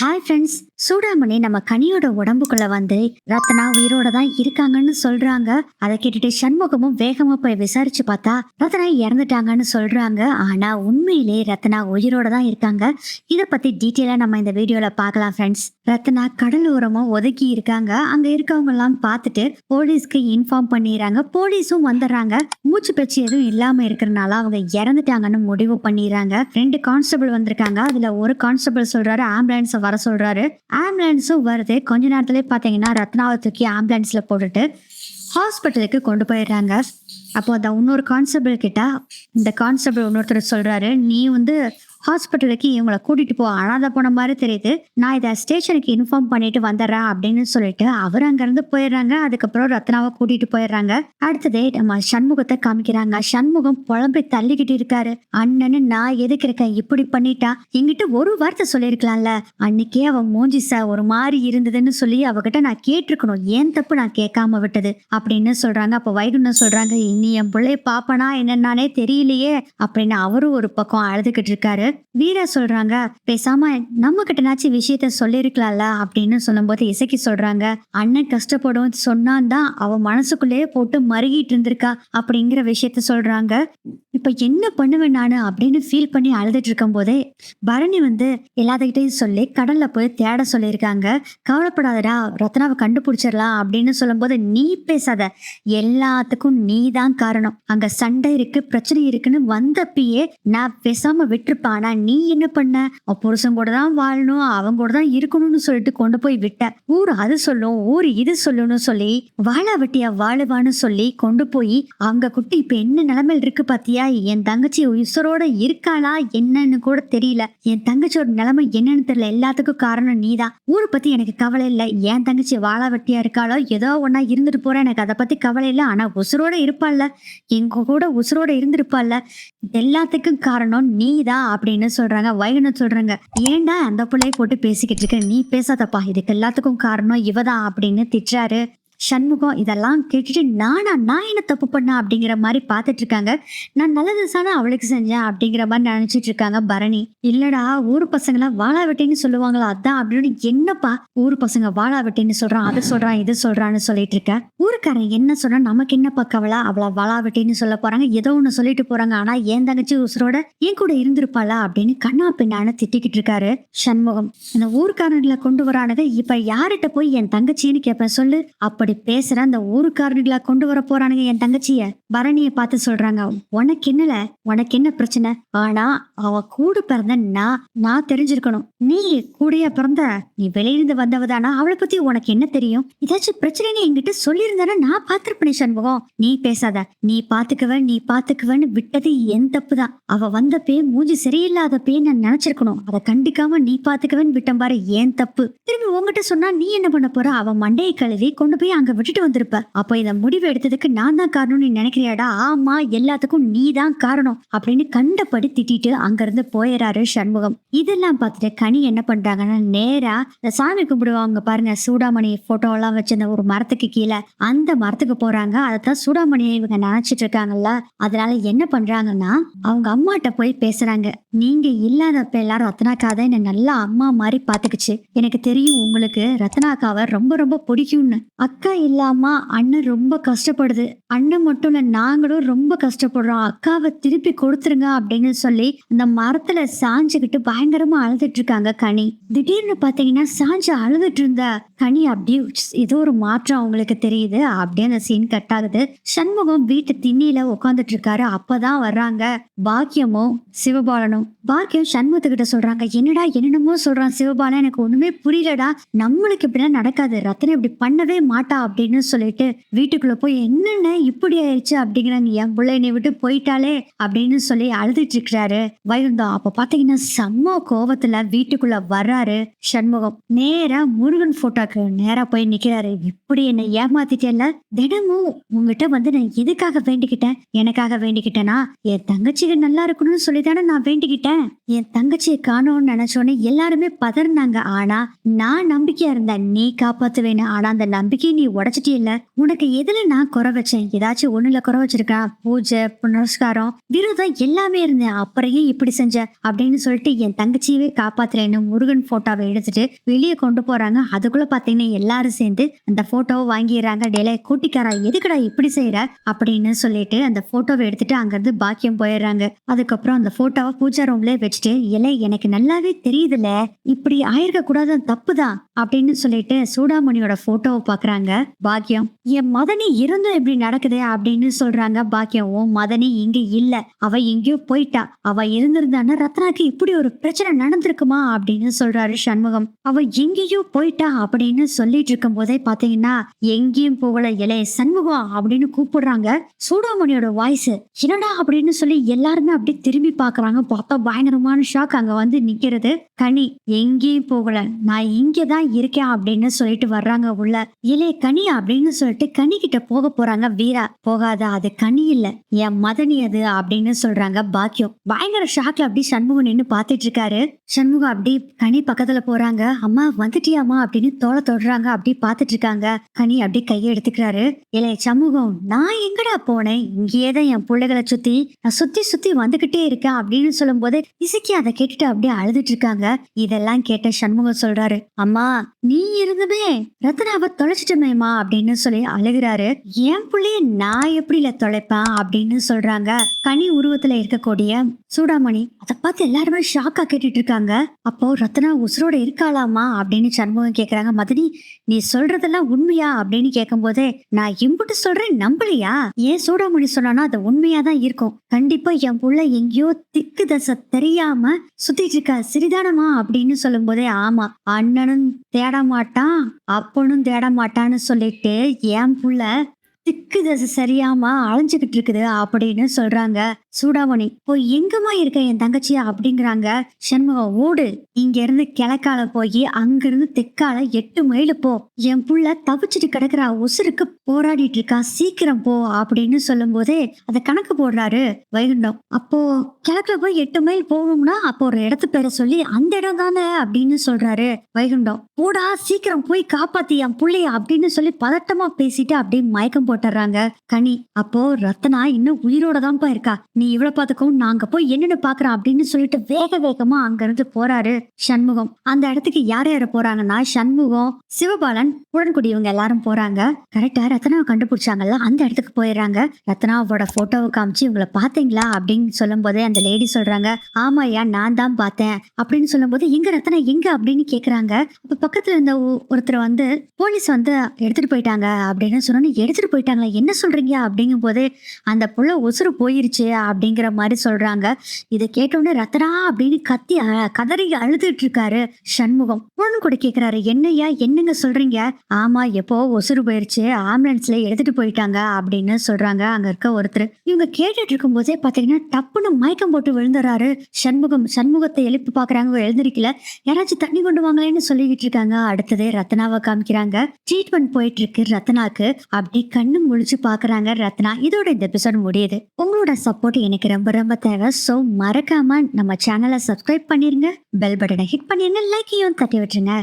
Hi friends Chudamani நம்ம கனியோட உடம்புக்குள்ள வந்து ரத்னா உயிரோட தான் இருக்காங்கன்னு சொல்றாங்க. அதை கேட்டுட்டு சண்முகமும் வேகமா போய் விசாரிச்சு பார்த்தா ரத்னா இறந்துட்டாங்கன்னு சொல்றாங்க. ஆனா உண்மையிலே ரத்னா உயிரோட தான் இருக்காங்க. இதை பத்தி டீட்டெயிலா நம்ம இந்த வீடியோல பார்க்கலாம் ஃப்ரெண்ட்ஸ் ரத்னா கடலோரமும் ஒதுக்கி இருக்காங்க. அங்க இருக்கவங்க எல்லாம் பார்த்துட்டு போலீஸ்க்கு இன்ஃபார்ம் பண்ணிடுறாங்க. போலீஸும் வந்துடுறாங்க. மூச்சு பேச்சு எதுவும் இல்லாம இருக்கிறனால அவங்க இறந்துட்டாங்கன்னு முடிவு பண்ணிடுறாங்க. ரெண்டு கான்ஸ்டபிள் வந்திருக்காங்க. அதுல ஒரு கான்ஸ்டபிள் சொல்றாரு ஆம்புலன்ஸ் வர சொல்றாரு. ஆம்புலன்ஸும் வருது கொஞ்ச நேரத்துலேயே பார்த்தீங்கன்னா ரத்னாவை தூக்கி ஆம்புலன்ஸ்ல போட்டுட்டு ஹாஸ்பிட்டலுக்கு கொண்டு போயிடுறாங்க. அப்போ அந்த இன்னொரு கான்ஸ்டபிள் கிட்ட இந்த கான்ஸ்டபிள் இன்னொருத்தர் சொல்றாரு நீ வந்து ஹாஸ்பிட்டலுக்கு இவங்களை கூட்டிட்டு போ அனாதை போன மாதிரி தெரியுது. நான் இதை ஸ்டேஷனுக்கு இன்ஃபார்ம் பண்ணிட்டு வந்துடுறேன் அப்படின்னு சொல்லிட்டு அவர் அங்கிருந்து போயிடுறாங்க. அதுக்கப்புறம் ரத்னாவை கூட்டிட்டு போயிடுறாங்க. அடுத்ததே நம்ம சண்முகத்தை காமிக்கிறாங்க. சண்முகம் புலம்பி தள்ளிக்கிட்டு இருக்காரு. அண்ணன்னு நான் எதுக்கு இருக்கேன்? இப்படி பண்ணிட்டா? எங்கிட்ட ஒரு வார்த்தை சொல்லியிருக்கலாம்ல. அன்னைக்கே அவன் மூஞ்சி சார் ஒரு மாதிரி இருந்ததுன்னு சொல்லி அவகிட்ட நான் கேட்டிருக்கணும். ஏன் தப்பு நான் கேட்காம விட்டது? அப்படின்னு சொல்றாங்க. அப்ப வைகுன்னு சொல்றாங்க இனி என் பிள்ளைய பாப்பனா என்னன்னானே தெரியலையே. அப்படின்னு அவரும் ஒரு பக்கம் அழுதுகிட்டு இருக்காரு. வீரா சொல்றாங்க பேசாம நம்ம கிட்டனாச்சும் விஷயத்த சொல்லிருக்கலாம்ல அப்படின்னு சொல்லும்போது இசைக்கு சொல்றாங்க அண்ணன் கஷ்டப்படும் சொன்னான் தான் அவ மனசுக்குள்ளேயே போட்டு மருகிட்டு இருந்திருக்கா அப்படிங்கிற விஷயத்த சொல்றாங்க. இப்ப என்ன பண்ணுவேன் நானு அப்படின்னு ஃபீல் பண்ணி அழுதுட்டு இருக்கும் போதே பரணி வந்து எல்லாத்துக்கிட்டையும் சொல்லி கடல்ல போய் தேட சொல்லியிருக்காங்க. கவலைப்படாதடா ரத்னாவை கண்டுபிடிச்சிடலாம் அப்படின்னு சொல்லும்போது நீ பேசாத எல்லாத்துக்கும் நீ தான் காரணம். அங்க சண்டை இருக்கு பிரச்சனை இருக்குன்னு வந்தப்பயே நான் பேசாம விட்டுருப்பான். ஆனா நீ என்ன பண்ண? புருஷன் கூட தான் வாழணும் அவங்க கூட தான் இருக்கணும்னு சொல்லிட்டு கொண்டு போய் விட்ட. ஊர் அது சொல்லும் ஊர் இது சொல்லும்னு சொல்லி வாழா வெட்டியா வாழுவான்னு சொல்லி கொண்டு போய் அவங்க குட்டி இப்ப என்ன நிலைமையில் இருக்கு பாத்தியா? என் தங்கச்சி உசுரோட இருக்காளா என்னன்னு கூட தெரியல. என் தங்கச்சியோட நிலைமை என்னன்னு தெரியல. எல்லாத்துக்கும் காரணம் நீதான். ஊரை பத்தி எனக்கு கவலை இல்லை. என் தங்கச்சி வாழா வெட்டியா இருக்காளோ ஏதோ ஒன்னா இருந்துட்டு போறேன் எனக்கு அதை பத்தி கவலை இல்லை. ஆனா உசுரோட இருப்பாள்ல. எங்க கூட உசுரோட இருந்திருப்பாள்ல. எல்லாத்துக்கும் காரணம் நீதான் அப்படின்னு சொல்றாங்க. வைகனு சொல்றாங்க. ஏன்டா அந்த பிள்ளைய போட்டு பேசிக்கிட்டு இருக்க? நீ பேசாதப்பா. இதுக்கு எல்லாத்துக்கும் காரணம் இவதான் அப்படின்னு திட்டுறாரு. சண்முகம் இதெல்லாம் கேட்டுட்டு நானா நான் என்ன தப்பு பண்ண அப்படிங்கிற மாதிரி பார்த்துட்டு இருக்காங்க நான் நல்லது தானே அவளுக்கு செஞ்சேன் அப்படிங்கிற மாதிரி நினைச்சிட்டு இருக்காங்க பரணி. இல்லடா ஊர் பசங்களாம் வாழா வெட்டின்னு சொல்லுவாங்களா? அதான் அப்படின்னு என்னப்பா ஊர் பசங்க வாழா வெட்டின்னு சொல்றான் அது சொல்றான் இது சொல்றான்னு சொல்லிட்டு இருக்க ஊருக்காரன் என்ன சொல்றான் நமக்கு என்னப்பா கவலை? அவளா வாழா வெட்டின்னு சொல்ல போறாங்க ஏதோ ஒன்று சொல்லிட்டு போறாங்க. ஆனா என் தங்கச்சி உசுரோட என் கூட இருந்திருப்பாளா? அப்படின்னு கண்ணா பின்னான்னு திட்டிக்கிட்டு இருக்காரு சண்முகம். இந்த ஊர்க்காரன்ல கொண்டு வரானுங்க இப்ப யார்கிட்ட போய் என் தங்கச்சின்னு கேட்பேன் சொல்லு? அப்படி பேசுற அந்த ஊருக்காரனுங்களா கொண்டு வர போறானுங்க என் தங்கச்சிய? பரணிய பார்த்து சொல்றாங்க உனக்கு என்னல? உனக்கு என்ன பிரச்சனை? ஆனா அவ கூட பிறந்த நான் நான் தெரிஞ்சிருக்கணும். நீ கூடயா பிறந்த நீ வெளியிருந்து வந்தவதானா? அவளை பத்தி உனக்கு என்ன தெரியும்? ஏதாச்சும் பிரச்சனைன்னு என்கிட்ட சொல்லியிருந்தானா? நான் பார்த்திருப்பேனே சண்முகம். நீ பேசாத. நீ பாத்துக்குவ நீ பாத்துக்குவன்னு விட்டது என் தப்பு தான் அவ வந்தப்பே மூஞ்சி சரியில்லாதப்பே நான் நினைச்சிருக்கணும். அதை கண்டிக்காம நீ பாத்துக்குவன்னு விட்டம் பாரு ஏன் தப்பு. திரும்பி உங்ககிட்ட சொன்னா நீ என்ன பண்ண போற? அவ மண்டையை கழுவி கொண்டு போய் அங்க விட்டுட்டு வந்திருப்ப. அப்ப இந்த முடிவு எடுத்ததுக்கு நான் தான் காரணம்னு நினைக்கிறியாடா? ஆமா எல்லாத்துக்கும் நீ தான் காரணம் அப்படின்னு கண்டபடி திட்டிட்டு அங்க இருந்து போயிடுறாரு சண்முகம். இதெல்லாம் பார்த்துட்டு கனி என்ன பண்றாங்கன்னா நேரா இந்த சாமி கும்பிடுவாங்க பாருங்க சூடாமணி போட்டோ எல்லாம் வச்சிருந்த ஒரு மரத்துக்கு கீழே. அந்த மரத்துக்கு போறாங்க. அதைத்தான் சூடாமணியை இவங்க நினைச்சிட்டு இருக்காங்கல்ல. அதனால என்ன பண்றாங்கன்னா அவங்க அம்மாட்ட போய் பேசுறாங்க. நீங்க இல்லாதப்ப எல்லாரும் ரத்னாக்காத என்ன நல்லா அம்மா மாதிரி பாத்துக்குச்சு எனக்கு தெரியும் உங்களுக்கு ரத்னாக்காவை ரொம்ப ரொம்ப பிடிக்கும்னு. அக்கா இல்லாம அண்ணன் ரொம்ப கஷ்டப்படுது. அண்ணன் மட்டும் இல்ல நாங்களும் ரொம்ப கஷ்டப்படுறோம். அக்காவை திருப்பி கொடுத்துருங்க அப்படின்னு சொல்லி அந்த மரத்துல சாஞ்சுக்கிட்டு பயங்கரமா அழுதுட்டு இருக்காங்க கனி. திடீர்னு பாத்தீங்கன்னா சாஞ்சு அழுதுட்டு இருந்த கனி அப்படியே ஏதோ ஒரு மாற்றம் அவங்களுக்கு தெரியுது அப்படியே அந்த சீன் கட் ஆகுது. சண்முகம் வீட்டு திண்ணில உட்காந்துட்டு இருக்காரு அப்பதான் வர்றாங்க பாக்கியமும் சிவபாலனும். பாக்கியம் சண்முகத்துக்கிட்ட சொல்றாங்க என்னடா என்னென்னமோ சொல்றான் சிவபாலன். எனக்கு ஒண்ணுமே புரியலடா. நம்மளுக்கு இப்படிலாம் நடக்காது. ரத்தனை இப்படி பண்ணவே மாட்டா. அப்படின்னு சொல்லிட்டு வீட்டுக்குள்ள போய் என்னென்ன இப்படி ஆயிடுச்சு? அப்படிங்கிறாங்க என் பிள்ளை என்னை விட்டு போயிட்டாலே அப்படின்னு சொல்லி அழுதுட்டு இருக்கிறாரு. வைகுந்தம் அப்ப பாத்தீங்கன்னா செம்ம கோவத்துல வீட்டுக்குள்ள வர்றாரு சண்முகம். நேரா முருகன் போட்டோக்கு நேரா போய் நிக்கிறாரு. இப்படி என்னை ஏமாத்திட்டேன்ல தினமும் உங்ககிட்ட வந்து நான் எதுக்காக வேண்டிக்கிட்டேன்? எனக்காக வேண்டிக்கிட்டேனா? என் தங்கச்சிக்கு நல்லா இருக்கணும்னு சொல்லி தானே நான் வேண்டிக்கிட்டேன். என் தங்கச்சியை காணோம்னு நினைச்சோன்னே எல்லாருமே பதறினாங்க. ஆனா நான் நம்பிக்கையா இருந்தேன். நீ காப்பாத்துவேன்னு. ஆனா அந்த நம்பிக்கையை நீ உடைச்சிட்டே இல்ல. உனக்கு எதுல நான் குறை வச்சேன்? ஏதாச்சும் ஒண்ணுல குறை வச்சிருக்கா? பூஜை புனஸ்காரம் விரதம் எல்லாமே இருந்தேன். அப்புறம் இப்படி செஞ்ச? அப்படின்னு சொல்லிட்டு என் தங்கச்சியவே காப்பாத்துறேன்னு முருகன் போட்டோவை எடுத்துட்டு வெளியே கொண்டு போறாங்க. அதுக்குள்ள பாத்தீங்கன்னா எல்லாரும் சேர்ந்து அந்த போட்டோவை வாங்கிடுறாங்க. டேலே கூட்டிக்காரா எதுக்குடா இப்படி செய்யற அப்படின்னு சொல்லிட்டு அந்த போட்டோவை எடுத்துட்டு அங்கிருந்து பாக்கியம் போயிடுறாங்க. அதுக்கப்புறம் அந்த போட்டோவை பூஜா ரூம்ல வச்சுட்டு இல்லை எனக்கு நல்லாவே தெரியுதுல. இப்படி ஆயிருக்க கூடாது தப்புதான். அப்படின்னு சொல்லிட்டு சூடாமணியோட போட்டோவை பாக்குறாங்க. பாக்கியம் என் மதனி இருந்தும் இப்படி நடக்குது அப்படின்னு சொல்றாங்க பாக்கியம் ஓ மதனி இங்க இல்ல. அவ எங்கேயோ போயிட்டா. அவ இருந்திருந்தான்னா ரத்னாக்கு இப்படி ஒரு பிரச்சனை நடந்திருக்குமா? அப்படின்னு சொல்றாரு சண்முகம். அவ எங்கேயோ போயிட்டா அப்படின்னு சொல்லிட்டு இருக்கும் போதே பாத்தீங்கன்னா எங்கேயும் போகல இலே சண்முகம் அப்படின்னு கூப்பிடுறாங்க. சூடாமணியோட வாய்ஸ் என்னடா? அப்படின்னு சொல்லி எல்லாருமே அப்படியே திரும்பி பாக்குறாங்க. பார்த்தா பயங்கரமான ஷாக் அங்க வந்து நிக்கிறது. கனி எங்கேயும் போகல. நான் இங்கதான் இருக்கேன் அப்படின்னு சொல்லிட்டு வர்றாங்க உள்ள. இலே கனி அப்படின்னு சொல்லிட்டு கனி கிட்ட போக போறாங்க. வீரா போகாத அது கனி இல்ல. என் மதனி அது அப்படின்னு சொல்றாங்க பாக்கியம் பயங்கர ஷாக்ல அப்படி சண்முகம் நின்னு பாத்துட்டு இருக்காரு. சண்முகம் அப்படி கனி பக்கத்துல போறாங்க. அம்மா வந்துட்டியாமா அப்படின்னு தோலை தொடுறாங்க. அப்படி பாத்துட்டு இருக்காங்க. கனி அப்படி கையை எடுத்துக்கிறாரு. இலே சமூகம் நான் எங்கடா போனேன்? இங்கேயே தான் என் பிள்ளைகளை சுத்தி நான் சுத்தி சுத்தி வந்துகிட்டே இருக்கேன். அப்படின்னு சொல்லும் போது இசைக்கு அதை கேட்டுட்டு அப்படியே அழுதுட்டு இருக்காங்க. இதெல்லாம் கேட்ட சண்முகம் சொல்றாரு. அம்மா நீ இருந்துமே ரத்னாவை தொலைச்சிட்டமேமா அப்படின்னு சொல்லி அழுகிறாரு. என் பிள்ளைய நான் எப்படில தொலைப்பேன் அப்படின்னு சொல்றாங்க. கனி உருவத்துல இருக்கக்கூடிய சூடாமணி. அதை பார்த்து எல்லாருமே ஷாக்கா கேட்டுட்டு இருக்காங்க. அப்போ ரத்னா உசுரோட இருக்காளாமா அப்படின்னு சண்முகம் கேக்குறாங்க. மதனி நீ சொல்றதெல்லாம் உண்மையா? அப்படின்னு கேட்கும்போதே நான் இம்புட்டு சொல்றேன் நம்பலையா? ஏன் சூடாமணி சொன்னானா அது உண்மையா தான் இருக்கும். கண்டிப்பா என் புள்ள எங்கேயோ திக்கு தசை தெரியாம சுத்திட்டு இருக்கா. சிறிதானமா? அப்படின்னு சொல்லும் போதே ஆமா அண்ணனும் தேட மாட்டான் அப்பனும் தேட மாட்டான்னு சொல்லிட்டு என் புள்ள திக்கு தசை சரியாம அலைஞ்சுக்கிட்டு இருக்குது அப்படின்னு சொல்றாங்க சூடாமணி. இப்போ எங்கம்மா இருக்க என் தங்கச்சி? அப்படிங்கிறாங்க சண்முகம் ஓடு இங்க இருந்து கிழக்கால போய் அங்கிருந்து தெற்கால எட்டு மைல் போ. என் புள்ள தவிச்சிட்டு கிடக்குற உசுருக்கு போராடிட்டு இருக்கா சீக்கிரம் போ அப்படின்னு சொல்லும் போதே அதை கணக்கு போடுறாரு வைகுண்டம். அப்போ கிழக்குல போய் எட்டு மைல் போகணும்னா அப்போ ஒரு இடத்து பேரை சொல்லி அந்த இடம் தானே? அப்படின்னு சொல்றாரு வைகுண்டம். போடா சீக்கிரம் போய் காப்பாத்தி என் பிள்ளைய அப்படின்னு சொல்லி பதட்டமா பேசிட்டு அப்படியே மயக்கம் போட்டுறாங்க. கனி அப்போ ரத்னா இன்னும் உயிரோட தான்ப்பா இருக்கா? நீ இவ்வளவு பாத்துக்கும் நாங்க போய் என்னன்னு பாக்குறோம் அப்படின்னு சொல்லிட்டு வேக வேகமா அங்க இருந்து போறாரு சண்முகம். அந்த இடத்துக்கு யார் யார போறாங்கன்னா சண்முகம் சிவபாலன் உடன்குடி இவங்க எல்லாரும் போறாங்க. கரெக்டா ரத்னாவை கண்டுபிடிச்சாங்கல்ல அந்த இடத்துக்கு போயிடுறாங்க. ரத்னாவோட போட்டோவை காமிச்சு இவங்கள பாத்தீங்களா அப்படின்னு சொல்லும் போதே அந்த லேடி சொல்றாங்க ஆமாய்யா நான் தான் பார்த்தேன். அப்படின்னு சொல்லும்போது எங்க ரத்னா எங்க? அப்படின்னு கேக்குறாங்க. அப்ப பக்கத்துல இருந்த ஒருத்தர் வந்து போலீஸ் வந்து எடுத்துட்டு போயிட்டாங்க. அப்படின்னு சொன்னோன்னு எடுத்துட்டு போயிட்டாங்களா என்ன சொல்கிறீங்க அப்படிங்கும் போது அந்த புள்ள உசுறு போயிருச்சு அப்படிங்கிற மாதிரி சொல்கிறாங்க இதை கேட்டோடனே ரத்னா அப்படின்னு கத்தி கதறி அழுதுட்டு இருக்காரு சண்முகம். பொண்ணு கூட கேக்குறாரு என்னையா என்னங்க சொல்றீங்க? ஆமா எப்போ உசுறு போயிருச்சு ஆம்புலன்ஸில் எடுத்துட்டு போயிட்டாங்க அப்படின்னு சொல்றாங்க. அங்க இருக்க ஒருத்தர். இவங்க கேட்டுட்டு இருக்கும்போதே பார்த்தீங்கன்னா பாத்தீங்கன்னா டப்புன்னு மயக்கம் போட்டு விழுந்துறாரு சண்முகம். சண்முகத்தை எழுப்பி பாக்குறாங்க எழுந்திருக்கல. யாராச்சும் தண்ணி கொண்டு வாங்களேன்னு சொல்லிக்கிட்டு இருக்காங்க. அடுத்ததே ரத்னாவை காமிக்கிறாங்க. ட்ரீட்மெண்ட் போயிட்டு இருக்கு ரத்னாக்கு அப்படி கண்ணு முழிச்சு பாக்குறாங்க ரத்னா. இதோட இந்த எபிசோட் முடியுது. உங்களோட சப்போர்ட் எனக்கு ரொம்ப ரொம்ப தேவை. ஸோ மறக்காம நம்ம சேனலை சப்ஸ்கிரைப் பண்ணிருங்க. பெல் பட்டனை ஹிட் பண்ணிருங்க. லைக்கையும் தட்டி விட்டுருங்க.